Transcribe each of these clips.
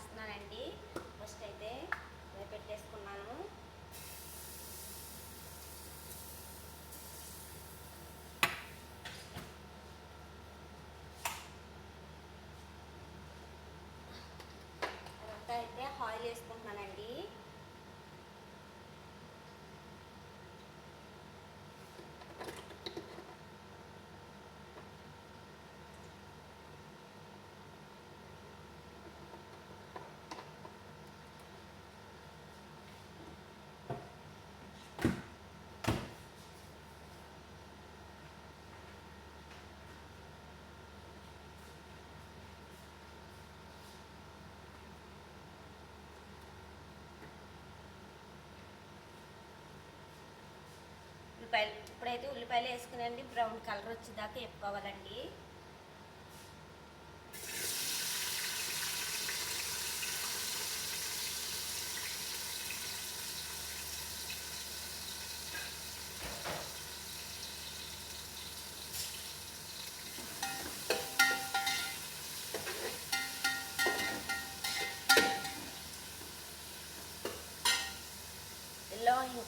class 9. ఉల్లిపాయలు. ఇప్పుడైతే ఉల్లిపాయలు వేసుకునండి. బ్రౌన్ కలర్ వచ్చేదాకా వేపుకోవాలండి.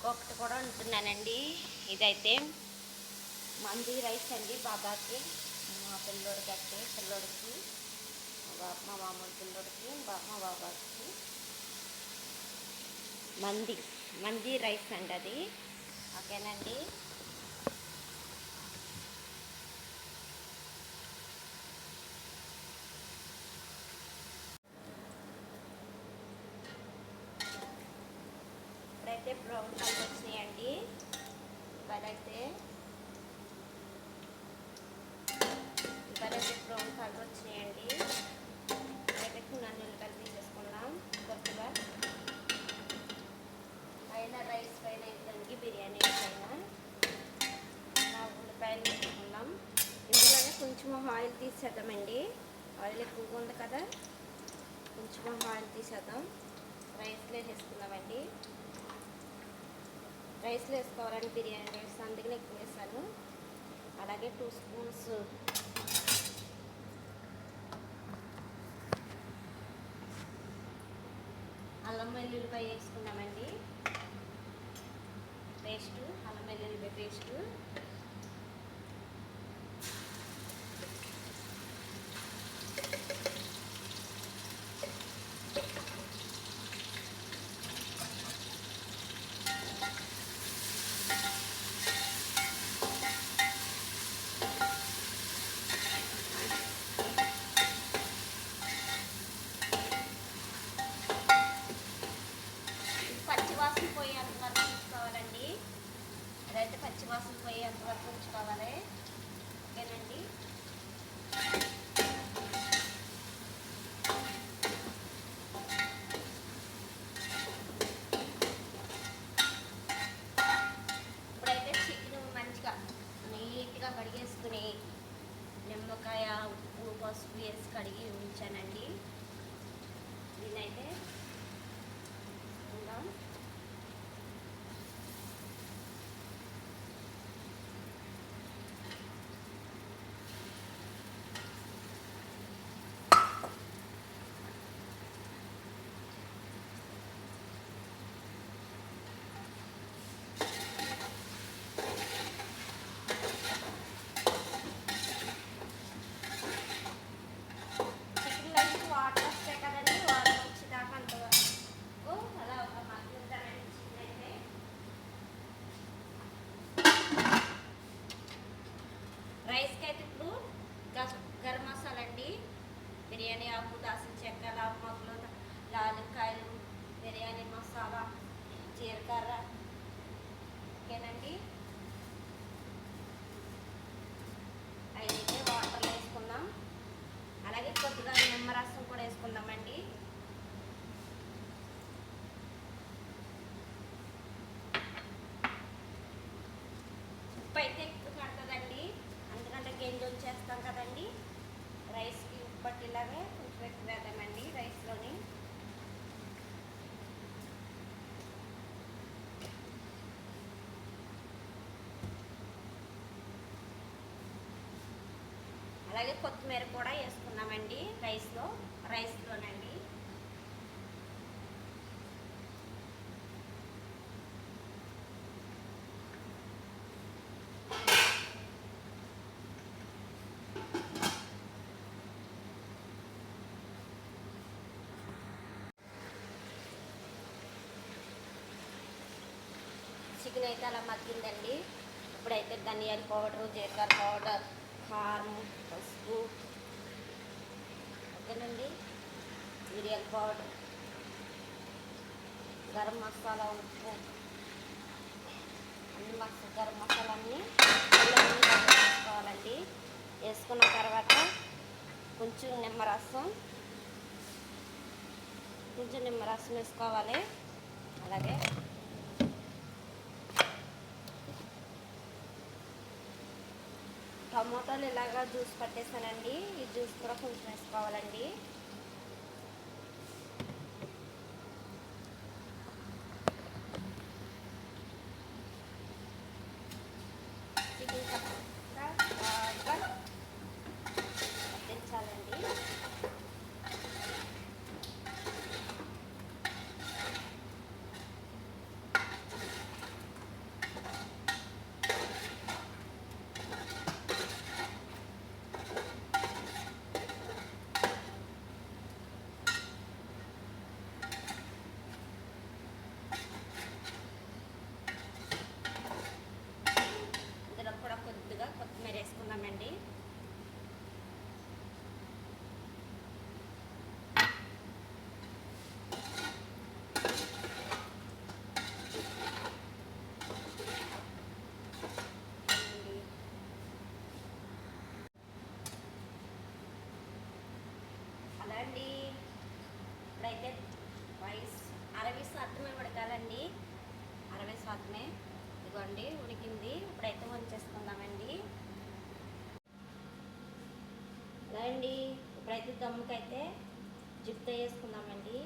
ఇంకొకటి కూడా ఉంటున్నానండి ఇదైతే మంది రైస్ అండి బాబాకి మా పిల్లోడికి అయితే పిల్లోడికి మా మామూలు పిల్లోడికి మా బాబాకి మంది మంది రైస్ అండి అది. ఓకేనండి? అయితే బ్రౌన్ కలర్ వచ్చినాయండి. ఇవాళైతే ఇవాళైతే బ్రౌన్ కలర్ వచ్చినాయండి. అయితే నన్ను ఉల్లిపాయలు తీసేసుకున్నాం కొద్దిగా పైన రైస్ పైన వేయడానికి బిర్యానీ పైన. నా ఉల్లిపాయలు వేసుకున్నాం ఇందులోనే కొంచెం ఆయిల్ తీసేద్దామండి. ఆయిల్ ఎక్కువగా ఉంది కదా. కొంచెం ఆయిల్ తీసేద్దాం. రైస్లో వేసుకుందామండి రైస్లో వేసుకోవాలని బిర్యానీ రైస్ అందుకని ఎక్కువ వేసాను అలాగే టూ స్పూన్స్ అల్లం వెల్లుల్లిపాయ వేసుకున్నామండి పేస్టు అల్లం వెల్లుల్లిపాయ పేస్టు. అలాగే కొత్తిమీర కూడా వేసుకున్నామండి రైస్లో రైస్లోనండి. చికెన్ అయితే అలా మగ్గిందండి. ఇప్పుడైతే ధనియాల పౌడరు జీలకర్ర పౌడర్ కారం పసుపు ఓకేనండి మిరియాల పౌడర్ గరం మసాలా ఉప్పు అన్ని మసా గరం మసాలా అన్నీ వేసుకోవాలండి. వేసుకున్న తర్వాత కొంచెం నిమ్మరసం కొంచెం నిమ్మరసం వేసుకోవాలి. అలాగే టమోటాలు ఇలాగా జ్యూస్ పట్టేసానండి ఈ జ్యూస్ కూడా కొంచెం వేసుకోవాలండి చికెన్ కప్గా బాగా పట్టించాలండి ఇందులో కూడా కొద్దిగా కొత్తిమీర వేసుకున్నామండి అలా అండి ఇప్పుడైతే రైస్ అరవై శాతమే ఉడకాలండి అరవై శాతమే ఇదిగోండి ఉడికింది. ఇప్పుడైతే వంచేసుకుందామండి. అలా అండి ఇప్పుడైతే దమ్ముకైతే జిప్తా వేసుకుందామండి.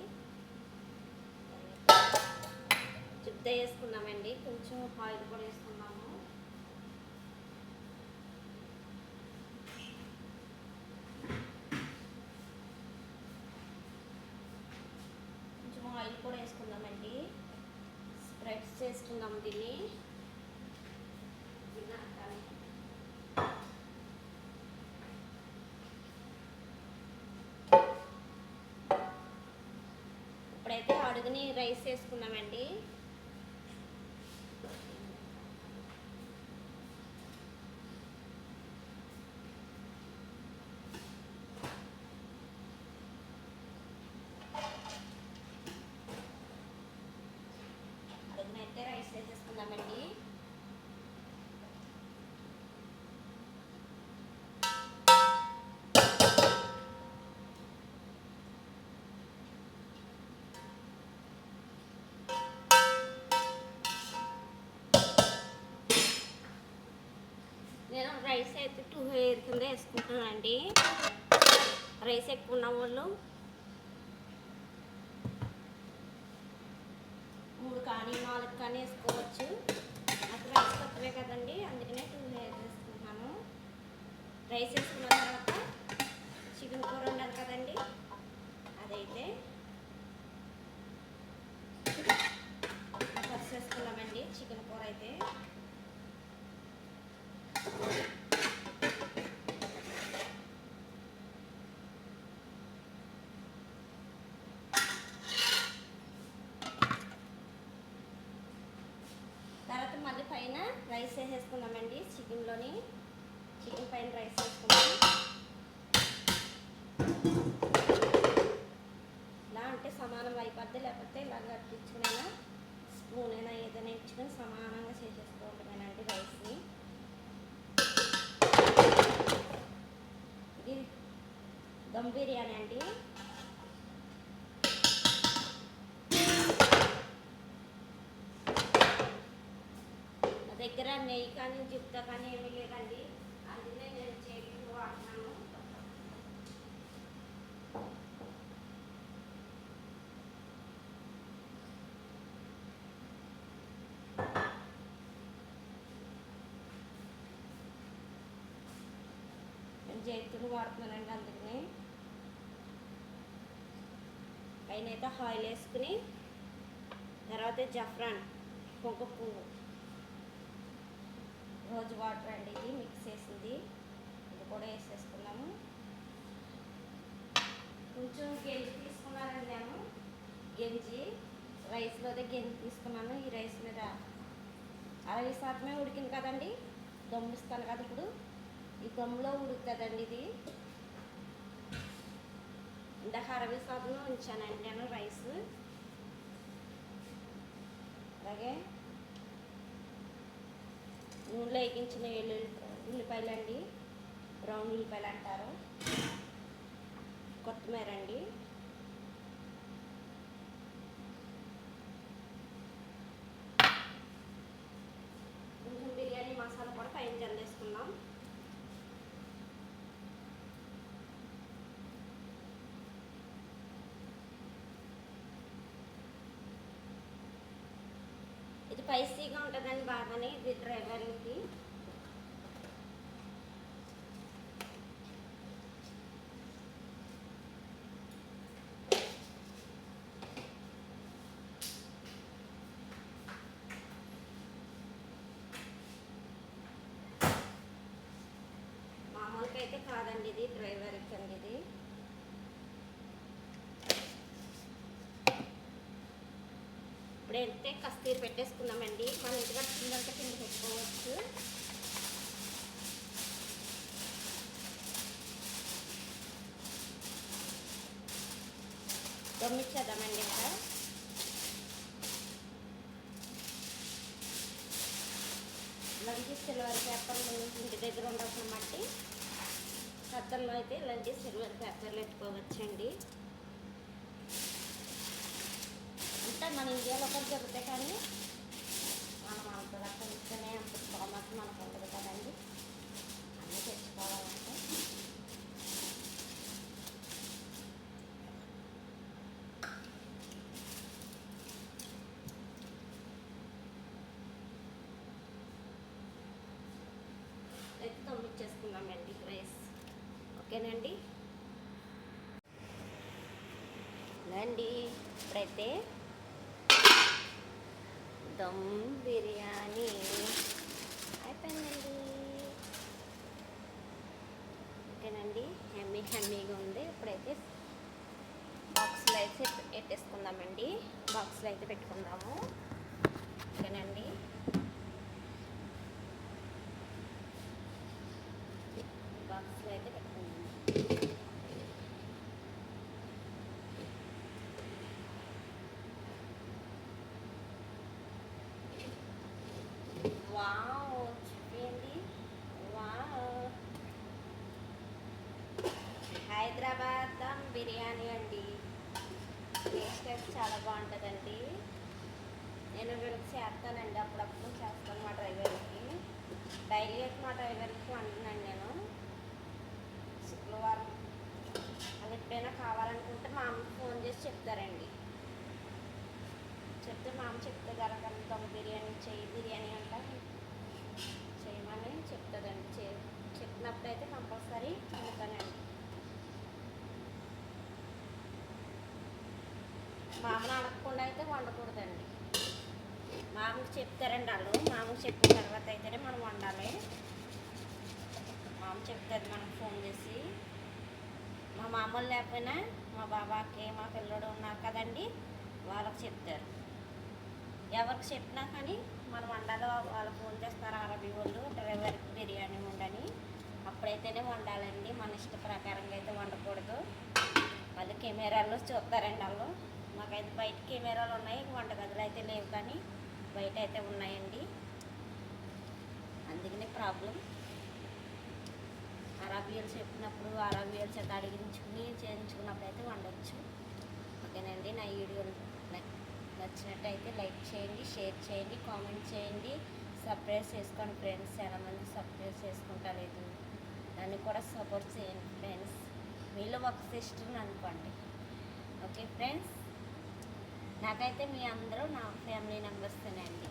జిప్తా వేసుకుందామండి. కొంచెం ఆయిల్ కూడా వేసుకుందాం కొంచెం ఆయిల్ కూడా వేసుకుందామండి స్ప్రెడ్స్ చేసుకుందాం దీన్ని. ఇప్పుడైతే అడుగుని రైస్ వేసుకుందామండి నేను రైస్ అయితే టూ హెయిర్ కింద వేసుకుంటున్నానండి రైస్ ఎక్కువ ఉన్న వాళ్ళు మూడు కానీ నాలుగు కానీ వేసుకోవచ్చు. నాకు రైస్ తక్కువే కదండి అందుకనే టూ హెయిర్ వేసుకుంటున్నాను రైస్ వేసుకున్న తర్వాత చికెన్ కూర ఉండాలి కదండి అదైతే ఫస్ట్ వేసుకున్నామండి చికెన్ కూర అయితే తర్వాత మళ్ళీ పైన రైస్ వేసేసుకున్నామండి చికెన్లోని చికెన్ పైన రైస్ వేసుకున్నాం ఇలా అంటే సమానం అయిపోద్ది లేకపోతే ఇలా కట్టించుకునైనా స్పూన్ అయినా ఏదైనా ఇచ్చుకొని సమానంగా చేసేసుకోవటమేనండి రైస్ని ఇది దమ్ బిర్యానీ అండి. దగ్గర నెయ్యి కానీ జిప్తా కానీ ఏమీ లేదండి అందుకనే నేను చేతులు వాడుతున్నాను జైతులు వాడుతున్నానండి అందుకని. పైన అయితే ఆయిల్ వేసుకుని తర్వాత జఫ్రాన్ కుంకుమ పువ్వు. రోజు వాటర్ అండి ఇది మిక్స్ చేసింది. ఇది కూడా వేసేసుకున్నాము. కొంచెం గెంజి తీసుకున్నానండి నేను. గెంజి రైస్లోదే గెంజి తీసుకున్నాను. ఈ రైస్ మీద అరవై శాతమే ఉడికింది కదండి. దమ్ముస్తాను కదా ఇప్పుడు. ఈ దమ్ములో ఉడుకుతుందండి ఇది? ఇందాక అరవై శాతం ఉంచానండి నేను రైస్. అలాగే నూనెలో వేగించిన వెల్లుల్లి ఉల్లిపాయలు అండి బ్రౌన్ ఉల్లిపాయలు అంటారు. కొత్తిమీర అండి కొంచెం బిర్యానీ మసాలా కూడా పైన జల్లేసుకుందాం ఇది స్పైసీగా ఉంటుందండి బాగానే ఇది డ్రైవర్కి మామూలుగా అయితే కాదండి ఇది డ్రైవర్కి అండి ఇది. ఇప్పుడు అయితే కస్తీరు పెట్టేసుకున్నామండి. మన ఇంటికి వచ్చిందంటే కింద పెట్టుకోవచ్చు. దొమ్మిచ్చేద్దామండి ఇక్కడ లంచి సిల్వర్ పేపర్ ఇంటి దగ్గర ఉండవచ్చు మట్టి కత్తల్లో అయితే ఇలాంటి సిల్వర్ పేపర్లు పెట్టుకోవచ్చండి. అంటే మన ఇండియాలో ఒకటి దొరుకుతాయి కానీ మనం అంత రకం ఇస్తేనే అంత స్తోమత మనకు ఉంటుంది కదండి. అన్నీ తెచ్చుకోవాలంటే. అయితే పంపించేసుకుందామండి రైస్ ఓకేనండి? రండి. ఇప్పుడైతే దమ్ బిర్యానీ. అయిపోయిందండి. ఓకేనండి. హెమ్మీ హెమ్మీగా ఉంది. ఇప్పుడైతే బాక్స్లో అయితే పెట్టేసుకుందామండి. బాక్స్లో అయితే పెట్టుకుందాము. ఓకేనండి బాక్స్లో అయితే పెట్టుకుందాము వావ్ చూడండి వావ్ హైదరాబాద్ దమ్ బిర్యానీ అండి. టేస్ట్ అయితే చాలా బాగుంటుందండి. నేను వీళ్ళకి చేస్తానండి. అప్పుడప్పుడు చేస్తాను మా డ్రైవర్కి. డైలీ అయితే మా డ్రైవర్కి వండుతున్నాను నేను. శుక్రవారం. అది ఎప్పుడైనా కావాలనుకుంటే మా అమ్మకి ఫోన్ చేసి చెప్తారండి. చెప్తే మా అమ్మ చెప్తే కనుక దమ్ బిర్యానీ చెయ్యి. బిర్యానీ అంట చేయమని చెప్తుందండి చే చెప్పినప్పుడు అయితే కంపల్సరీ వండుతానండి మామూలు అడగకుండా అయితే వండకూడదండి. మామూలు చెప్తారండి వాళ్ళు. మా చెప్పిన తర్వాత అయితేనే మనం వండాలి. మామూలు చెప్తుంది మనకు ఫోన్ చేసి. మా మామూలు లేకపోయినా మా బాబాకి మా పిల్లడు ఉన్నారు కదండి వాళ్ళకి చెప్తారు. ఎవరికి చెప్పినా కానీ మనం వండాలో వాళ్ళు ఫోన్ చేస్తారు? అరబీ వాళ్ళు డ్రైవర్కి బిర్యానీ వండని. అప్పుడైతేనే వండాలండి. మన ఇష్ట ప్రకారంగా అయితే వండకూడదు. వాళ్ళు కెమెరాల్లో చూస్తారండి వాళ్ళు. మాకైతే బయట కెమెరాలు ఉన్నాయి. వంటగదులు అయితే లేవు కానీ బయట అయితే ఉన్నాయండి. అందుకనే ప్రాబ్లం. అరబియలు చెప్పినప్పుడు అరబియలు అయితే అడిగించుకుని చేయించుకున్నప్పుడు అయితే వండొచ్చు. ఓకేనండి. నా వీడియోలు నచ్చినట్టయితే లైక్ చేయండి షేర్ చేయండి కామెంట్ చేయండి. సబ్స్క్రైబ్ చేసుకోండి ఫ్రెండ్స్. చాలామంది సబ్స్క్రైబ్ చేసుకుంటా నన్ను కూడా సపోర్ట్ చేయండి ఫ్రెండ్స్. మీలో ఒక సిస్టర్ని అనుకోండి. Okay friends? నాకైతే మీ అందరూ నా ఫ్యామిలీ మెంబర్స్తేనండి